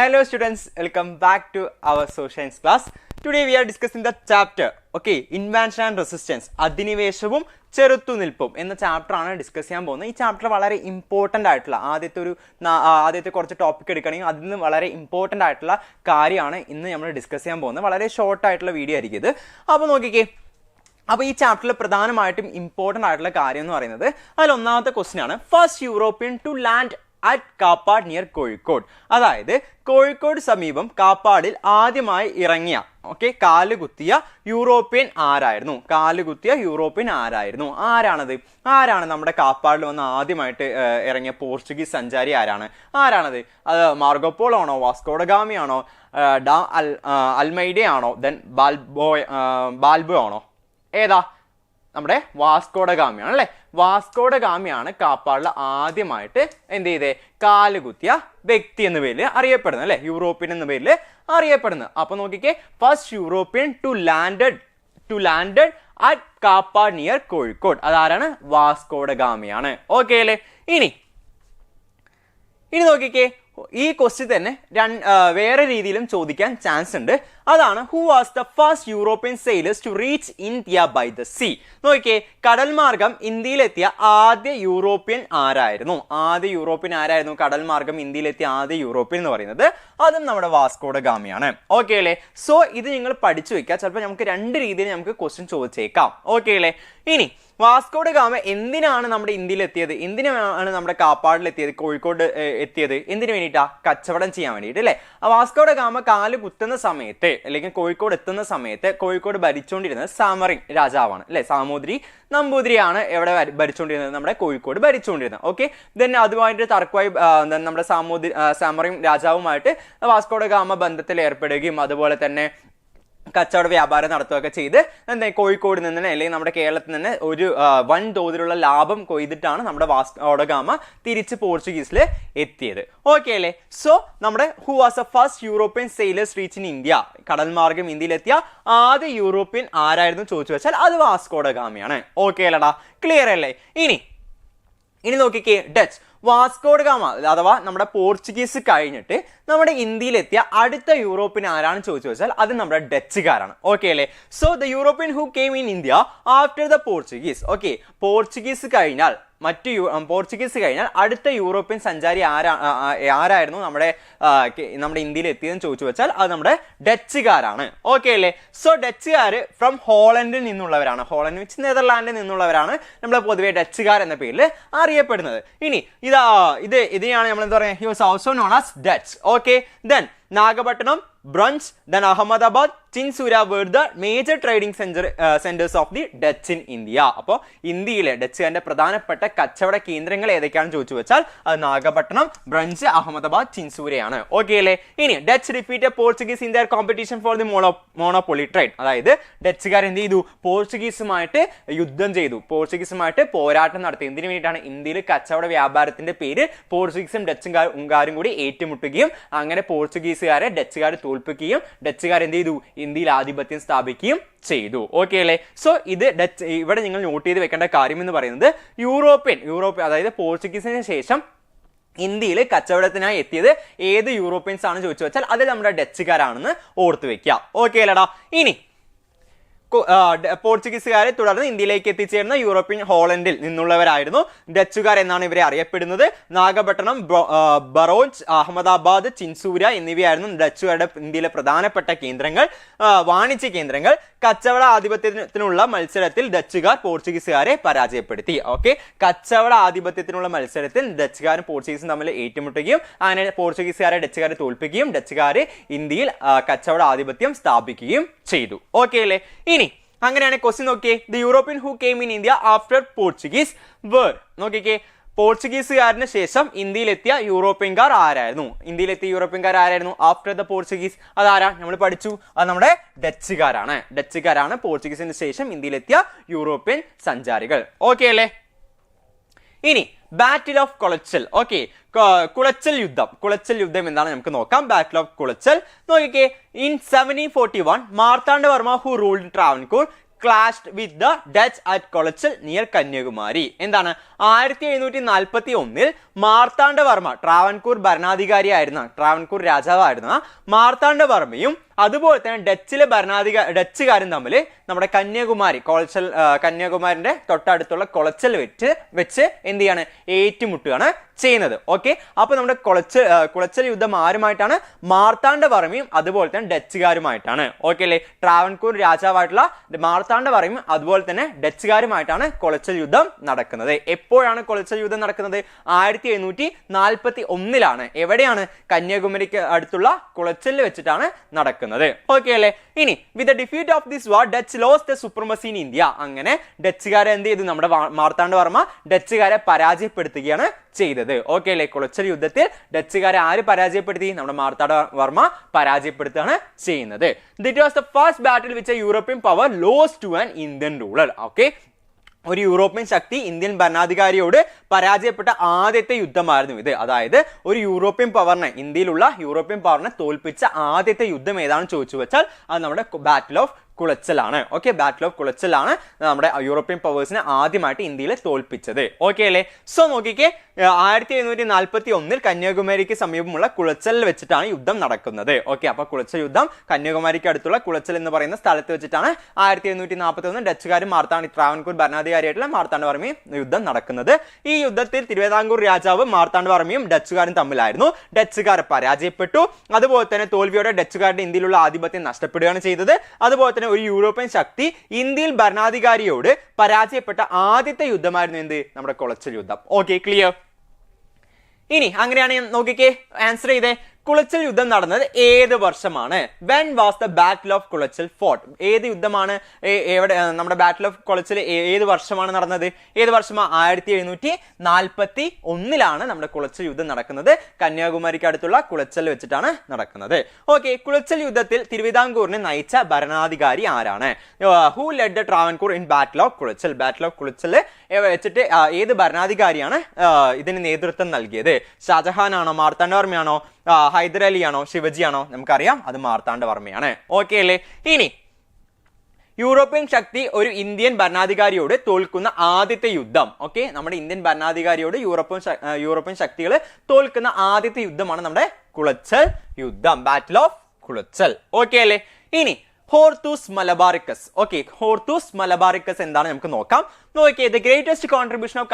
Hello students, welcome back to our social science class. Today we are discussing the chapter, okay, Invention and Resistance, അധിനിവേശവും ചെറുത്തുനിൽപ്പും എന്ന chapter ആണ് discuss ചെയ്യാൻ പോകുന്നത്. ഈ ചാപ്റ്റർ വളരെ ഇമ്പോർട്ടന്റ് ആയിട്ടുള്ള ആദ്യത്തെ ഒരു ആദ്യത്തെ കുറച്ച് ടോപ്പിക് എടുക്കുകയാണെങ്കിൽ അതിൽ നിന്ന് വളരെ ഇമ്പോർട്ടന്റ് ആയിട്ടുള്ള കാര്യമാണ് ഇന്ന് നമ്മൾ ഡിസ്കസ് ചെയ്യാൻ പോകുന്നത്. വളരെ ഷോർട്ട് ആയിട്ടുള്ള വീഡിയോ ആയിരിക്കും ഇത്. അപ്പോൾ നോക്കിക്കേ അപ്പോൾ ഈ ചാപ്റ്ററിൽ പ്രധാനമായിട്ടും ഇമ്പോർട്ടന്റ് ആയിട്ടുള്ള കാര്യം എന്ന് പറയുന്നത് അതിൽ ഒന്നാമത്തെ ക്വസ്റ്റ്യൻ ആണ്. First European to land at Kappad near Kozhikode. അതായത് കോഴിക്കോട് സമീപം കാപ്പാടിൽ ആദ്യമായി ഇറങ്ങിയ ഓക്കെ കാലുകുത്തിയ യൂറോപ്യൻ ആരായിരുന്നു? കാലുകുത്തിയ യൂറോപ്യൻ ആരായിരുന്നു? ആരാണത്? ആരാണ് നമ്മുടെ കാപ്പാടിൽ വന്ന് ആദ്യമായിട്ട് ഇറങ്ങിയ പോർച്ചുഗീസ് സഞ്ചാരി ആരാണ്? ആരാണത്? അത് മാർഗോപോളാണോ ആണോ വാസ്കോഡഗാമി ആണോ ഏർ, ഡാ അൽ ആ, അൽമൈഡെ ആണോ ദെൻ ബാൽബോ ബാൽബോ ആണോ? ഏതാ? നമ്മുടെ വാസ്കോഡഗാമി അല്ലെ വാസ്കോഡ ഗാമിയാണ് കാപ്പാടിൽ ആദ്യമായിട്ട് എന്ത് ചെയ്തേ? കാലുകുത്തിയ വ്യക്തി എന്ന പേരിൽ അറിയപ്പെടുന്നത് അല്ലെ? യൂറോപ്യൻ എന്ന പേരിൽ അറിയപ്പെടുന്നത്. അപ്പൊ നോക്കിക്കേ first European to landed to landed at Kappad near Kozhikode. അതാരാണ്? വാസ്കോഡ ഗാമിയാണ്. ഓക്കെ അല്ലേ? ഇനി ഇനി നോക്കിക്കേ ഈ ക്വസ്റ്റ്യൻ തന്നെ വേറെ രീതിയിലും ചോദിക്കാൻ ചാൻസ് ഉണ്ട്. അതാണ് who was the first European sailors to reach India by the sea നോക്കിയേ കടൽ മാർഗം ഇന്ത്യയിലെത്തിയ ആദ്യ യൂറോപ്യൻ ആരായിരുന്നു? ആദ്യ യൂറോപ്യൻ ആരായിരുന്നു? കടൽ മാർഗം ഇന്ത്യയിലെത്തിയ ആദ്യ യൂറോപ്യൻ എന്ന് പറയുന്നത് അതും നമ്മുടെ വാസ്കോഡ ഗാമിയാണ്. ഓക്കെ അല്ലേ? സോ ഇത് നിങ്ങൾ പഠിച്ചു വെക്കുക. ചിലപ്പോൾ നമുക്ക് രണ്ട് രീതിയിൽ നമുക്ക് ക്വസ്റ്റ്യൻ ചോദിച്ചേക്കാം. ഓക്കെ അല്ലേ? ഇനി വാസ്കോഡ ഗാമ എന്തിനാണ് നമ്മുടെ ഇന്ത്യയിൽ എത്തിയത് എന്തിനാണ് നമ്മുടെ കാപ്പാടിൽ എത്തിയത് കോഴിക്കോട് എത്തിയത്? എന്തിനു വേണ്ടിയിട്ടാണ് കച്ചവടം ചെയ്യാൻ വേണ്ടിയിട്ട് അല്ലേ? വാസ്കോഡ് ഗാമ കാൽ കുത്തുന്ന സമയത്ത് അല്ലെങ്കിൽ കോഴിക്കോട് എത്തുന്ന സമയത്ത് കോഴിക്കോട് ഭരിച്ചുകൊണ്ടിരുന്നത് സാമറി രാജാവാണ്. അല്ലെ? സാമൂതിരി നമ്പൂതിരിയാണ് എവിടെ ഭരിച്ചുകൊണ്ടിരുന്നത് നമ്മുടെ കോഴിക്കോട് ഭരിച്ചുകൊണ്ടിരുന്നത് ഓക്കെ ദെൻ അതുമായിട്ട് തർക്കമായി നമ്മുടെ സാമൂതിരി സാമറിയും രാജാവുമായിട്ട് വാസ്കോഡ ഗാമ ബന്ധത്തിൽ ഏർപ്പെടുകയും അതുപോലെ തന്നെ കച്ചവട വ്യാപാരം നടത്തുകയൊക്കെ ചെയ്ത് എന്താ കോഴിക്കോട് നിന്ന് തന്നെ അല്ലെങ്കിൽ നമ്മുടെ കേരളത്തിൽ നിന്ന് ഒരു വൻ തോതിലുള്ള ലാഭം കൊയ്തിട്ടാണ് നമ്മുടെ വാസ്കോഡഗാമ തിരിച്ച് പോർച്ചുഗീസിൽ എത്തിയത്. ഓക്കെ അല്ലേ? സോ നമ്മുടെ who was a first European sailors reach in India കടൽ മാർഗം ഇന്ത്യയിലെത്തിയ ആദ്യ യൂറോപ്യൻ ആരായിരുന്നു ചോദിച്ചു വെച്ചാൽ അത് വാസ്കോഡഗാമയാണ് ഓക്കെ അല്ലടാ? ക്ലിയർ അല്ലേ? ഇനി ഇനി നോക്കിക്കേ ഡച്ച് വാസ്കോഡ് ഗാമ അഥവാ നമ്മുടെ പോർച്ചുഗീസ് കഴിഞ്ഞിട്ട് നമ്മുടെ ഇന്ത്യയിലെത്തിയ അടുത്ത യൂറോപ്യൻ ആരാണ് ചോദിച്ചു വെച്ചാൽ അത് നമ്മുടെ ഡച്ചുകാരാണ്. ഓക്കെ അല്ലേ? So the European who came in India after the Portuguese okay Portuguese കഴിഞ്ഞാൽ മറ്റു പോർച്ചുഗീസ് കഴിഞ്ഞാൽ അടുത്ത യൂറോപ്യൻ സഞ്ചാരി ആരാ ആരായിരുന്നു നമ്മുടെ നമ്മുടെ ഇന്ത്യയിൽ എത്തിയതെന്ന് ചോദിച്ചു വെച്ചാൽ അത് നമ്മുടെ ഡച്ചുകാരാണ്. ഓക്കെ അല്ലേ? സോ ഡച്ചുകാർ ഫ്രം ഹോളണ്ടിൽ നിന്നുള്ളവരാണ്. ഹോളണ്ട് വെച്ച് നെതർലാൻഡിൽ നിന്നുള്ളവരാണ് നമ്മൾ പൊതുവെ ഡച്ചുകാർ എന്ന പേരിൽ അറിയപ്പെടുന്നത്. ഇനി ഇതാ ഇത് ഇതിനെയാണ് നമ്മൾ എന്താ പറയുക? He was also known as Dutch okay then Nagapattanam branch then Ahmedabad Chinsura where the major trading center centers of the Dutch in India അപ്പോൾ ഇന്ത്യയിലെ ഡച്ചുകാരുടെ പ്രധാനപ്പെട്ട കച്ചവട കേന്ദ്രങ്ങൾ ഏതൊക്കെയാണെന്ന് ചോദിച്ചു വെച്ചാൽ അത് നാഗപട്ടണം ബ്രഞ്ച് അഹമ്മദാബാദ് ചിൻസൂരയാണ് ഓക്കെ അല്ലേ? ഇനി Dutch repeat Portuguese India competition for the mono monopoly trade അതായത് ഡച്ചുകാർ എന്ത് ചെയ്തു? പോർച്ചുഗീസുമായിട്ട് യുദ്ധം ചെയ്തു. പോർച്ചുഗീസുമായിട്ട് പോരാട്ടം നടത്തി. എന്തിനു വേണ്ടിയിട്ടാണ് ഇന്ത്യയിൽ കച്ചവട വ്യാപാരത്തിന്റെ പേര് പോർച്ചുഗീസും ഡച്ചും ഉങ്കാരും കൂടി ഏറ്റുമുട്ടുകയും അങ്ങനെ പോർച്ചുഗീസുകാരെ ഡച്ചുകാർ തോൽപ്പിക്കുകയും ഡച്ചുകാർ എന്ത് ചെയ്തു? ഇന്ത്യയിൽ ആധിപത്യം സ്ഥാപിക്കുകയും ചെയ്തു. ഓക്കെ അല്ലേ? സോ ഇത് ഡച്ച് ഇവിടെ നിങ്ങൾ നോട്ട് ചെയ്ത് വെക്കേണ്ട കാര്യം എന്ന് പറയുന്നത് യൂറോപ്യൻ യൂറോപ്യൻ അതായത് പോർച്ചുഗീസിന് ശേഷം ഇന്ത്യയിൽ കച്ചവടത്തിനായി എത്തിയത് ഏത് യൂറോപ്യൻസ് ആണ് ചോദിച്ചു വെച്ചാൽ അത് നമ്മുടെ ഡച്ചുകാരാണെന്ന് ഓർത്തു വെക്കുക. ഓക്കെ അല്ലടാ? ഇനി പോർച്ചുഗീസുകാരെ തുടർന്ന് ഇന്ത്യയിലേക്ക് എത്തിച്ചേർന്ന യൂറോപ്യൻ ഹോളണ്ടിൽ നിന്നുള്ളവരായിരുന്നു ഡച്ചുകാർ എന്നാണ് ഇവരെ അറിയപ്പെടുന്നത്. നാഗപട്ടണം ബറോജ് അഹമ്മദാബാദ് ചിൻസൂര എന്നിവയായിരുന്നു ഡച്ചുകാരുടെ ഇന്ത്യയിലെ പ്രധാനപ്പെട്ട കേന്ദ്രങ്ങൾ വാണിജ്യ കേന്ദ്രങ്ങൾ. കച്ചവട ആധിപത്യത്തിനുള്ള മത്സരത്തിൽ ഡച്ചുകാർ പോർച്ചുഗീസുകാരെ പരാജയപ്പെടുത്തി. ഓക്കെ കച്ചവട ആധിപത്യത്തിനുള്ള മത്സരത്തിൽ ഡച്ചുകാരും പോർച്ചുഗീസും തമ്മിൽ ഏറ്റുമുട്ടുകയും അങ്ങനെ പോർച്ചുഗീസുകാരെ ഡച്ചുകാരെ തോൽപ്പിക്കുകയും ഡച്ചുകാരെ ഇന്ത്യയിൽ കച്ചവട ആധിപത്യം സ്ഥാപിക്കുകയും ചെയ്തു. ഓക്കെ അല്ലേ? ഇനി അങ്ങനെയാണ് ക്വസ്റ്റ്യൻ നോക്കിയേ. The European who came in India after Portuguese where നോക്കിക്കേ. പോർച്ചുഗീസുകാരന് ശേഷം ഇന്ത്യയിലെത്തിയ യൂറോപ്യൻകാർ ആരായിരുന്നു? ഇന്ത്യയിലെത്തിയ യൂറോപ്യൻകാർ ആരായിരുന്നു? ആഫ്റ്റർ ദ പോർച്ചുഗീസ് അതാരാ? നമ്മൾ പഠിച്ചു. അത് നമ്മുടെ ഡച്ചുകാരാണ്. ഡച്ചുകാരാണ് പോർച്ചുഗീസിന് ശേഷം ഇന്ത്യയിലെത്തിയ യൂറോപ്യൻ സഞ്ചാരികൾ. ഓക്കെ അല്ലേ? ഇനി battle of Colachel okay Colachel യുദ്ധം. കുളച്ചൽ യുദ്ധം എന്താണ് നമുക്ക് നോക്കാം. ബാറ്റിൽ ഓഫ് കുളച്ചൽ നോക്കിക്കേ in seventeen forty one Marthanda Varma who ruled Travancore clashed with the Dutch at Colachel near Kanyakumari എന്താണ്? ആയിരത്തി എഴുന്നൂറ്റി നാൽപ്പത്തി ഒന്നിൽ മാർത്താണ്ഡവർമ്മ ട്രാവൻകൂർ ഭരണാധികാരിയായിരുന്ന ട്രാവൻകൂർ രാജാവായിരുന്ന മാർത്താണ്ഡവർമ്മയും അതുപോലെ തന്നെ ഡച്ചിലെ ഭരണാധികാ ഡച്ചുകാരും തമ്മിൽ നമ്മുടെ കന്യാകുമാരി കൊളച്ചൽ കന്യാകുമാരിന്റെ തൊട്ടടുത്തുള്ള കൊളച്ചൽ വെച്ച് വെച്ച് എന്ത് ചെയ്യാണ്? ഏറ്റുമുട്ടുകയാണ് ചെയ്യുന്നത്. ഓക്കെ അപ്പോൾ നമ്മുടെ കൊളച്ചൽ കുളച്ചൽ യുദ്ധം ആരുമായിട്ടാണ്? മാർത്താണ്ഡവർമ്മയും അതുപോലെ തന്നെ ഡച്ചുകാരുമായിട്ടാണ്. ഓക്കെ അല്ലേ? ട്രാവൻകൂർ രാജാവായിട്ടുള്ള മാർത്താണ്ഡവർമ്മയും അതുപോലെ തന്നെ ഡച്ചുകാരുമായിട്ടാണ് കൊളച്ചൽ യുദ്ധം നടക്കുന്നത്. എപ്പോഴാണ് കൊളച്ചൽ യുദ്ധം നടക്കുന്നത്? ആയിരത്തി എഴുന്നൂറ്റി നാൽപ്പത്തി ഒന്നിലാണ് എവിടെയാണ്? കന്യാകുമാരിക്ക് അടുത്തുള്ള കുളച്ചലിൽ വെച്ചിട്ടാണ് നടക്കുന്നത്. ഓക്കെ അല്ലേ? ഇനി with the defeat of this war Dutch lose the supremacy in India അങ്ങനെ ഡച്ചുകാരെ എന്ത് ചെയ്തു? നമ്മുടെ മാർത്താണ്ഡ വർമ്മ ഡച്ചുകാരെ പരാജയപ്പെടുത്തുകയാണ് ചെയ്തത്. ഓക്കെ അല്ലേ? കുളച്ചൽ യുദ്ധത്തിൽ ഡച്ചുകാരെ ആര് പരാജയപ്പെടുത്തി? നമ്മുടെ മാർത്താണ്ഡ വർമ്മ പരാജയപ്പെടുത്തുകയാണ് ചെയ്യുന്നത്. It was the first battle which European power lose to an Indian ruler okay ഒരു യൂറോപ്യൻ ശക്തി ഇന്ത്യൻ ഭരണാധികാരിയോട് പരാജയപ്പെട്ട ആദ്യത്തെ യുദ്ധമായിരുന്നു ഇത്. അതായത് ഒരു യൂറോപ്യൻ പവറിനെ ഇന്ത്യയിലുള്ള യൂറോപ്യൻ പവറിനെ തോൽപ്പിച്ച ആദ്യത്തെ യുദ്ധം ഏതാണെന്ന് ചോദിച്ചു വെച്ചാൽ അത് നമ്മുടെ ബാറ്റിൽ ഓഫ് കുളച്ചലാണ്. ഓക്കെ ബാറ്റിൽ ഓഫ് കുളച്ചലാണ് നമ്മുടെ യൂറോപ്യൻ പവേഴ്സിനെ ആദ്യമായിട്ട് ഇന്ത്യയിൽ തോൽപ്പിച്ചത്. ഓക്കെ അല്ലേ? സോ നോക്കിക്കേ ആയിരത്തി എഴുന്നൂറ്റി നാൽപ്പത്തി ഒന്നിൽ കന്യാകുമാരിക്ക് സമീപമുള്ള കുളച്ചലിൽ വെച്ചിട്ടാണ് യുദ്ധം നടക്കുന്നത്. ഓക്കെ അപ്പൊ കുളച്ചൽ യുദ്ധം കന്യാകുമാരിക്ക് അടുത്തുള്ള കുളച്ചൽ എന്ന് പറയുന്ന സ്ഥലത്ത് വെച്ചിട്ടാണ് ആയിരത്തി എഴുന്നൂറ്റി നാൽപ്പത്തി ഒന്ന് ഡച്ചുകാരും മാർത്താണ്ഡി ട്രാവൻകൂർ ഭരണാധികാരിയായിട്ടുള്ള മാർത്താണ്ഡവർമ്മയും യുദ്ധം നടക്കുന്നത്. ഈ യുദ്ധത്തിൽ തിരുവിതാംകൂർ രാജാവ് മാർത്താണ്ഡവർമ്മയും ഡച്ചുകാരും തമ്മിലായിരുന്നു. ഡച്ചുകാർ പരാജയപ്പെട്ടു. അതുപോലെ തന്നെ തോൽവിയോടെ ഡച്ചുകാരുടെ ഇന്ത്യയിലുള്ള ആധിപത്യം നഷ്ടപ്പെടുകയാണ് ചെയ്തത്. അതുപോലെ തന്നെ ഒരു യൂറോപ്യൻ ശക്തി ഇന്ത്യയിൽ ഭരണാധികാരിയോട് പരാജയപ്പെട്ട ആദ്യത്തെ യുദ്ധമായിരുന്നു എന്ത്? നമ്മുടെ കുളച്ചൽ യുദ്ധം. ഓക്കെ ക്ലിയർ ഇനി അങ്ങനെയാണ് നോക്കിക്കേ ആൻസർ ചെയ്തേ. കുളച്ചൽ യുദ്ധം നടന്നത് ഏത് വർഷമാണ്? When was the battle of Colachel fort ഏത് യുദ്ധമാണ്? എവിടെ നമ്മുടെ ബാറ്റിൽ ഓഫ് കുളച്ചൽ ഏത് വർഷമാണ് നടന്നത്? ഏത് വർഷമാണ്? ആയിരത്തി എഴുന്നൂറ്റി നാൽപ്പത്തി ഒന്നിലാണ് നമ്മുടെ കുളച്ചൽ യുദ്ധം നടക്കുന്നത്. കന്യാകുമാരിക്ക് അടുത്തുള്ള കുളച്ചൽ വെച്ചിട്ടാണ് നടക്കുന്നത്. ഓക്കെ കുളച്ചൽ യുദ്ധത്തിൽ തിരുവിതാംകൂറിനെ നയിച്ച ഭരണാധികാരി ആരാണ്? Who led the Travancore in battle of Colachel battle of Colachel വെച്ചിട്ട് ഏത് ഭരണാധികാരിയാണ് ഇതിന് നേതൃത്വം നൽകിയത്? ഷാജഹാൻ ആണോ മാർത്താണ്ഡവർമ്മയാണോ? ഹൈദരലിയാണോ ശിവജിയാണോ നമുക്കറിയാം. അത് മാർത്താണ്ഡവർമ്മയാണ് ഓക്കെ അല്ലേ? ഇനി യൂറോപ്യൻ ശക്തി ഒരു ഇന്ത്യൻ ഭരണാധികാരിയോട് തോൽക്കുന്ന ആദ്യത്തെ യുദ്ധം. ഓക്കെ നമ്മുടെ ഇന്ത്യൻ ഭരണാധികാരിയോട് യൂറോപ്യൻ യൂറോപ്യൻ ശക്തികൾ തോൽക്കുന്ന ആദ്യത്തെ യുദ്ധമാണ് നമ്മുടെ കുളച്ചൽ യുദ്ധം. ബാറ്റിൽ ഓഫ് കുളച്ചൽ. ഓക്കെ അല്ലേ? ഇനി Hortus Malabaricus okay Hortus Malabaricus എന്താണ് നമുക്ക് നോക്കാം. നോക്കിയേ the greatest contribution of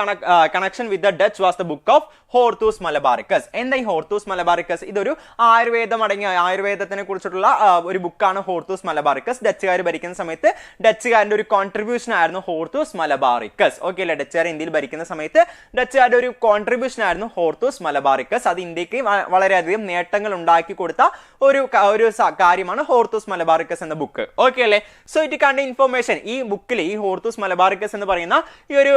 connection with the Dutch was the book of Hortus Malabaricus എന്താ ഈ ഹോർത്തൂസ് മലബാറിക്കസ് ഇതൊരു ആയുർവേദം അടങ്ങിയ ആയുർവേദത്തിനെ കുറിച്ചിട്ടുള്ള ഒരു ബുക്കാണ് ഹോർത്തൂസ് മലബാറിക്കസ് ഡച്ചുകാർ ഭരിക്കുന്ന സമയത്ത് ഡച്ചുകാരന്റെ ഒരു കോൺട്രിബ്യൂഷൻ ആയിരുന്നു ഹോർത്തൂസ് മലബാറിക്കസ് ഓക്കെ അല്ലേ? ഡച്ചുകാർ ഇന്ത്യയിൽ ഭരിക്കുന്ന സമയത്ത് ഡച്ചുകാരുടെ ഒരു കോൺട്രിബ്യൂഷൻ ആയിരുന്നു ഹോർത്തൂസ് മലബാറിക്കസ് അത് ഇന്ത്യയ്ക്ക് വളരെയധികം നേട്ടങ്ങൾ ഉണ്ടാക്കി കൊടുത്ത ഒരു ഒരു കാര്യമാണ് ഹോർത്തൂസ് മലബാറിക്കസ് എന്ന ബുക്ക് ഓക്കെ അല്ലേ? സോ ഇറ്റ് കണ്ട ഇൻഫോർമേഷൻ ഈ ബുക്കിൽ ഈ ഹോർത്തൂസ് മലബാറിക്കസ് എന്ന് പറയുന്ന ഈ ഒരു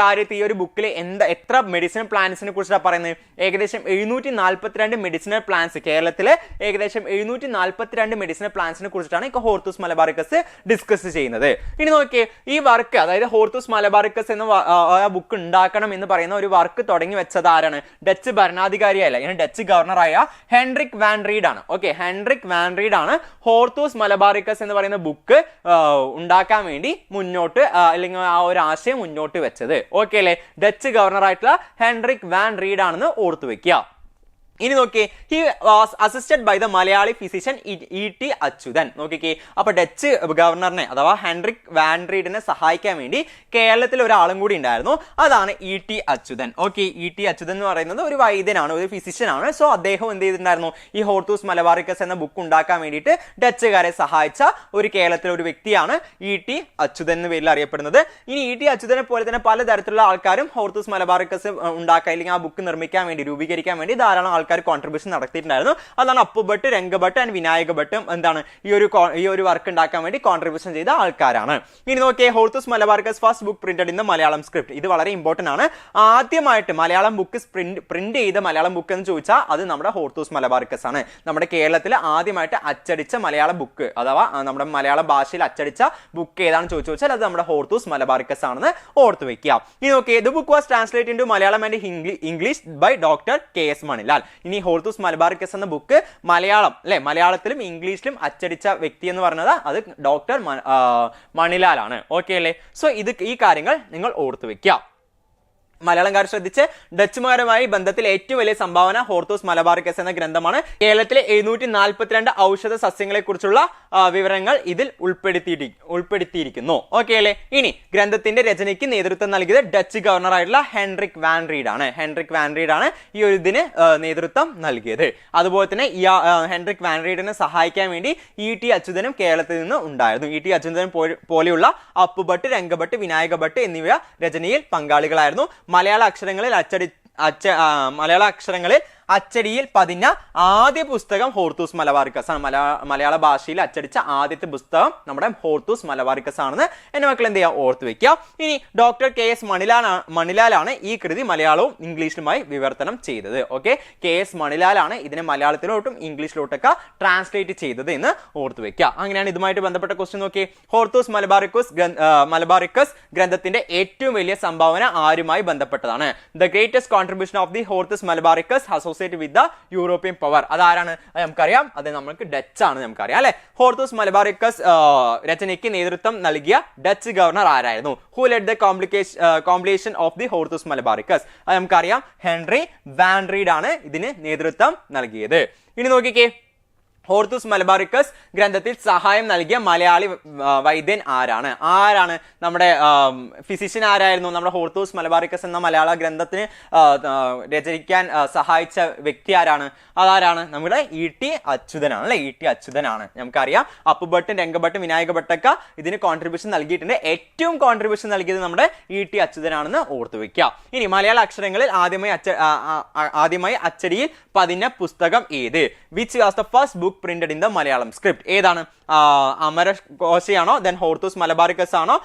കാര്യത്തിൽ ഈ ഒരു ബുക്കിൽ എന്താ എത്ര മെഡിസിനൽ പ്ലാന്റ്സിനെ കുറിച്ചാണ് പറയുന്നത് ഏകദേശം എഴുന്നൂറ്റി നാൽപ്പത്തിരണ്ട് മെഡിസിനൽ പ്ലാന്റ്സ് കേരളത്തിലെ ഏകദേശം എഴുന്നൂറ്റി നാൽപ്പത്തിരണ്ട് മെഡിസിനൽ പ്ലാന്റ്സിനെ കുറിച്ചിട്ടാണ് ഇപ്പോൾ ഹോർത്തൂസ് മലബാറിക്കസ് ഡിസ്കസ് ചെയ്യുന്നത്. ഇനി നോക്കിയേ ഈ വർക്ക് അതായത് ഹോർത്തൂസ് മലബാറിക്കസ് എന്ന ബുക്ക് ഉണ്ടാക്കണം എന്ന് പറയുന്ന ഒരു വർക്ക് തുടങ്ങി വെച്ചത് ആരാണ് ഡച്ച് ഭരണാധികാരിയല്ല ഇനി ഡച്ച് ഗവർണറായ ഹെൻറിക് വാൻ റീഡ് ആണ്. ഓക്കെ ഹെൻറിക് വാൻ റീഡ് ആണ് ഹോർത്തൂസ് മലബാറിക്കസ് എന്ന് പറയുന്ന ബുക്ക് ഉണ്ടാക്കാൻ വേണ്ടി മുന്നോട്ട് അല്ലെങ്കിൽ ആ ഒരു ആശയം മുന്നോട്ട് വെച്ചത്. ഓക്കെ അല്ലേ? ഡച്ച് ഗവർണർ ആയിട്ടുള്ള ഹെൻറിക് വാൻ റീഡ് ആണെന്ന് ഓർത്തു വെക്കുക ഇനി നോക്കിയേ he was assisted by the Malayali physician E T Achuthan. നോക്കിക്കേ അപ്പൊ ഡച്ച് ഗവർണറിനെ അഥവാ ഹെൻറിക് വാൻഡ്രീഡിനെ സഹായിക്കാൻ വേണ്ടി കേരളത്തിൽ ഒരാളും കൂടി ഉണ്ടായിരുന്നു. അതാണ് E T Achuthan. Okay E T Achuthan എന്ന് പറയുന്നത് ഒരു വൈദ്യനാണ് ഒരു ഫിസിഷ്യനാണ് സോ അദ്ദേഹം എന്ത് ചെയ്തിട്ടുണ്ടായിരുന്നു? ഈ ഹോർത്തൂസ് മലബാറിക്കസ് എന്ന ബുക്ക് ഉണ്ടാക്കാൻ വേണ്ടിയിട്ട് ഡച്ചുകാരെ സഹായിച്ച ഒരു കേരളത്തിലെ ഒരു വ്യക്തിയാണ് ഇ ടി അച്യുതൻ എന്ന പേരിൽ അറിയപ്പെടുന്നത്. ഇനി ഇ ടി അച്യുതനെ പോലെ തന്നെ പലതരത്തിലുള്ള ആൾക്കാരും ഹോർത്തൂസ് മലബാറിക്കസ് ഉണ്ടാക്കാൻ അല്ലെങ്കിൽ ആ ബുക്ക് നിർമ്മിക്കാൻ വേണ്ടി രൂപീകരിക്കാൻ വേണ്ടി ധാരാളം ആൾക്കാർ കോൺട്രിബ്യൂഷൻ നടത്തിയിട്ടുണ്ടായിരുന്നു. അതാണ് അപ്പുഭട്ട് രംഗഭട്ട് ആൻഡ് വിനായക എന്താണ് ഈ ഒരു ഈ ഒരു വർക്ക് ഉണ്ടാക്കാൻ വേണ്ടി കോൺട്രിബ്യൂഷൻ ചെയ്ത ആൾക്കാരാണ്. ഇനി നോക്കിയേ Hortus Malabaricus first book printed in the Malayalam script ഇത് വളരെ ഇമ്പോർട്ടന്റ് ആണ്. ആദ്യമായിട്ട് മലയാളം ബുക്ക് പ്രിന്റ് പ്രിന്റ് ചെയ്ത മലയാളം ബുക്ക് എന്ന് ചോദിച്ചാൽ അത് നമ്മുടെ ഹോർത്തൂസ് മലബാർക്കസ് ആണ്. നമ്മുടെ കേരളത്തിൽ ആദ്യമായിട്ട് അച്ചടിച്ച മലയാള ബുക്ക് അഥവാ നമ്മുടെ മലയാള ഭാഷയിൽ അച്ചടിച്ച ബുക്ക് ഏതാണെന്ന് ചോദിച്ചു വെച്ചാൽ അത് നമ്മുടെ ഹോർത്തൂസ് മലബാർക്കസ് ആണെന്ന് ഓർത്ത് വെക്കുക ഇനി നോക്കിയേ the book was translate in to Malayalam and English by doctor K S Manilal ഇനി ഹോർത്തൂസ് മലബാറിക്കസ് എന്ന ബുക്ക് മലയാളം അല്ലെ? മലയാളത്തിലും ഇംഗ്ലീഷിലും അച്ചടിച്ച വ്യക്തി എന്ന് പറഞ്ഞത് അത് ഡോക്ടർ മണിലാലാണ്. ഓക്കെ അല്ലേ? സോ ഇത് ഈ കാര്യങ്ങൾ നിങ്ങൾ ഓർത്തു വെക്കുക. മലയാളംകാർ ശ്രദ്ധിച്ച് ഡച്ചുമാരുമായി ബന്ധത്തിൽ ഏറ്റവും വലിയ സംഭാവന ഹോർത്തൂസ് മലബാറിക്കസ് എന്ന ഗ്രന്ഥമാണ്. കേരളത്തിലെ എഴുന്നൂറ്റി നാൽപ്പത്തിരണ്ട് ഔഷധ സസ്യങ്ങളെ കുറിച്ചുള്ള വിവരങ്ങൾ ഇതിൽ ഉൾപ്പെടുത്തി ഉൾപ്പെടുത്തിയിരിക്കുന്നു. ഓക്കെ അല്ലേ? ഇനി ഗ്രന്ഥത്തിന്റെ രചനയ്ക്ക് നേതൃത്വം നൽകിയത് ഡച്ച് ഗവർണർ ആയിട്ടുള്ള ഹെൻറിക് വാൻ റീഡ് ആണ് ഹെൻറിക് വാൻ റീഡ് ആണ് ഈ ഒരു ഇതിന് നേതൃത്വം നൽകിയത്. അതുപോലെ തന്നെ ഹെൻറിക് വാൻ റീഡിനെ സഹായിക്കാൻ വേണ്ടി ഇ ടി അച്യുതനും കേരളത്തിൽ നിന്ന് ഉണ്ടായിരുന്നു. ഇ ടി അച്യുതനും പോലെയുള്ള അപ്പുഭട്ട് രംഗഭട്ട് വിനായക ഭട്ട് എന്നിവ രചനയിൽ പങ്കാളികളായിരുന്നു. മലയാള അക്ഷരങ്ങളിൽ അച്ചടി അച്ച മലയാള അക്ഷരങ്ങളിൽ അച്ചടിയിൽ പതിഞ്ഞ ആദ്യ പുസ്തകം ഹോർത്തൂസ് മലബാറിക്കസ് ആണ്. മലയാള ഭാഷയിൽ അച്ചടിച്ച ആദ്യത്തെ പുസ്തകം നമ്മുടെ ഹോർത്തൂസ് മലബാറിക്കസ് ആണെന്ന് എന്നെ മക്കൾ എന്ത് ചെയ്യുക ഓർത്ത് വെക്കുക. ഇനി ഡോക്ടർ കെ എസ് മണിലാൽ മണിലാലാണ് ഈ കൃതി മലയാളവും ഇംഗ്ലീഷിലുമായി വിവർത്തനം ചെയ്തത്. ഓക്കെ? കെ എസ് മണിലാലാണ് ഇതിനെ മലയാളത്തിലോട്ടും ഇംഗ്ലീഷിലോട്ടൊക്കെ ട്രാൻസ്ലേറ്റ് ചെയ്തത് എന്ന് ഓർത്ത് വെക്കുക. അങ്ങനെയാണ് ഇതുമായിട്ട് ബന്ധപ്പെട്ട ക്വസ്റ്റ്യൻ നോക്കി ഹോർത്തൂസ് മലബാറിക്കസ് മലബാറിക്കസ് ഗ്രന്ഥത്തിന്റെ ഏറ്റവും വലിയ സംഭാവന ആരുമായി ബന്ധപ്പെട്ടതാണ്? The greatest contribution of the Hortus Malabaricus associate with the European power അതാരാണ്? അത് നമുക്കറിയാം. അത് നമുക്ക് ഡച്ച് ആണ് നമുക്കറിയാം അല്ലെ? ഹോർത്തൂസ് മലബാറിക്കസ് രചനയ്ക്ക് നേതൃത്വം നൽകിയ ഡച്ച് ഗവർണർ ആരായിരുന്നു? Who led the complication complication of the Hortus Malabaricus? അത് നമുക്കറിയാം. ഹെൻറി വാൻഡ്രീഡ് ആണ് ഇതിന് നേതൃത്വം നൽകിയത്. ഇനി നോക്കിക്കേ. ഹോർത്തൂസ് മലബാറിക്കസ് ഗ്രന്ഥത്തിൽ സഹായം നൽകിയ മലയാളി വൈദ്യൻ ആരാണ്? ആരാണ് നമ്മുടെ ഫിസിഷ്യൻ ആരായിരുന്നു? നമ്മുടെ ഹോർത്തൂസ് മലബാറിക്കസ് എന്ന മലയാള ഗ്രന്ഥത്തിന് രചിക്കാൻ സഹായിച്ച വ്യക്തി ആരാണ്? അതാരാണ്? നമ്മുടെ ഇ ടി അച്യുതനാണ് അല്ലെ? ഇ ടി അച്യുതനാണ്. നമുക്കറിയാം. അപ്പുഭട്ടും രംഗഭട്ടും വിനായക ഭട്ടൊക്കെ ഇതിന് കോൺട്രിബ്യൂഷൻ നൽകിയിട്ടുണ്ട്. ഏറ്റവും കോൺട്രിബ്യൂഷൻ നൽകിയത് നമ്മുടെ ഇ ടി അച്യുതനാണെന്ന് ഓർത്തു വെക്കുക. ഇനി മലയാള അക്ഷരങ്ങളിൽ ആദ്യമായി അച്ച ആദ്യമായി അച്ചടിയിൽ പതിഞ്ഞ പുസ്തകം ഏത്? Which was the first book printed in the Malayalam script ഏതാണ്? അമര കോശയാണോ ദെൻ ഹോർത്തൂസ് മലബാറിക്കസ് ആണോ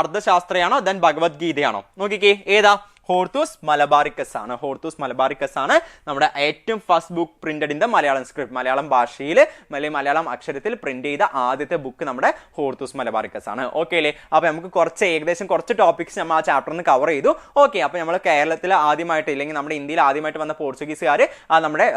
അർദ്ധശാസ്ത്രയാണോ? ദെൻ ഭഗവത്ഗീതയാണോ? നോക്കിക്കേ ഏതാ? ഹോർത്തൂസ് മലബാറിക്കസ് ആണ് ഹോർത്തൂസ് മലബാറിക്കസ് ആണ് നമ്മുടെ ഏറ്റവും first book printed in the Malayalam script Malayalam ഭാഷയിൽ അല്ലെങ്കിൽ മലയാളം അക്ഷരത്തിൽ പ്രിന്റ് ചെയ്ത ആദ്യത്തെ ബുക്ക് നമ്മുടെ ഹോർത്തൂസ് മലബാറിക്കസ് ആണ് ഓക്കെ അല്ലേ അപ്പൊ നമുക്ക് കുറച്ച് ഏകദേശം കുറച്ച് ടോപ്പിക്സ് നമ്മൾ ആ ചാപ്റ്ററിൽ നിന്ന് കവർ ചെയ്തു. ഓക്കെ അപ്പൊ നമ്മൾ കേരളത്തിൽ ആദ്യമായിട്ട് ഇല്ലെങ്കിൽ നമ്മുടെ ഇന്ത്യയിൽ ആദ്യമായിട്ട് വന്ന പോർച്ചുഗീസുകാർ നമ്മുടെ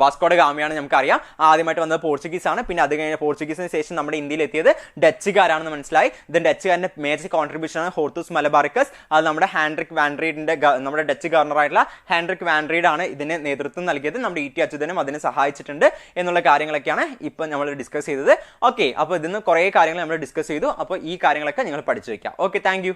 വാസ്കോഡ ഗാമിയാണ് നമുക്കറിയാം. ആദ്യമായിട്ട് വന്നത് പോർച്ചുഗീസ് ആണ് പിന്നെ അത് കഴിഞ്ഞ പോർച്ചുഗീസിന് ശേഷം നമ്മുടെ ഇന്ത്യയിൽ എത്തിയത് ഡച്ചുകാരാണെന്ന് മനസ്സിലായി. ഇത് ഡച്ചുകാരന്റെ മേജർ കോൺട്രിബ്യൂഷൻ ആണ് ഹോർത്തൂസ് മലബാറിക്കസ്. അത് നമ്മുടെ ഹാൻഡ്രിക് വാൻഡ്രീഡിന്റെ നമ്മുടെ ഡച്ച് ഗവർണറായിട്ടുള്ള ഹാൻഡ്രിക് വാൻഡ്രീഡ് ആണ് ഇതിന് നേതൃത്വം നൽകിയത്. നമ്മുടെ ഇ ടി അച്യുതനും അതിന് സഹായിച്ചിട്ടുണ്ട് എന്നുള്ള കാര്യങ്ങളൊക്കെയാണ് ഇപ്പം നമ്മൾ ഡിസ്കസ് ചെയ്തത്. ഓക്കെ അപ്പോൾ ഇതിന്ന് കുറേ കാര്യങ്ങൾ നമ്മൾ ഡിസ്കസ് ചെയ്തു. അപ്പോൾ ഈ കാര്യങ്ങളൊക്കെ നിങ്ങൾ പഠിച്ചു വയ്ക്കാം. Okay thank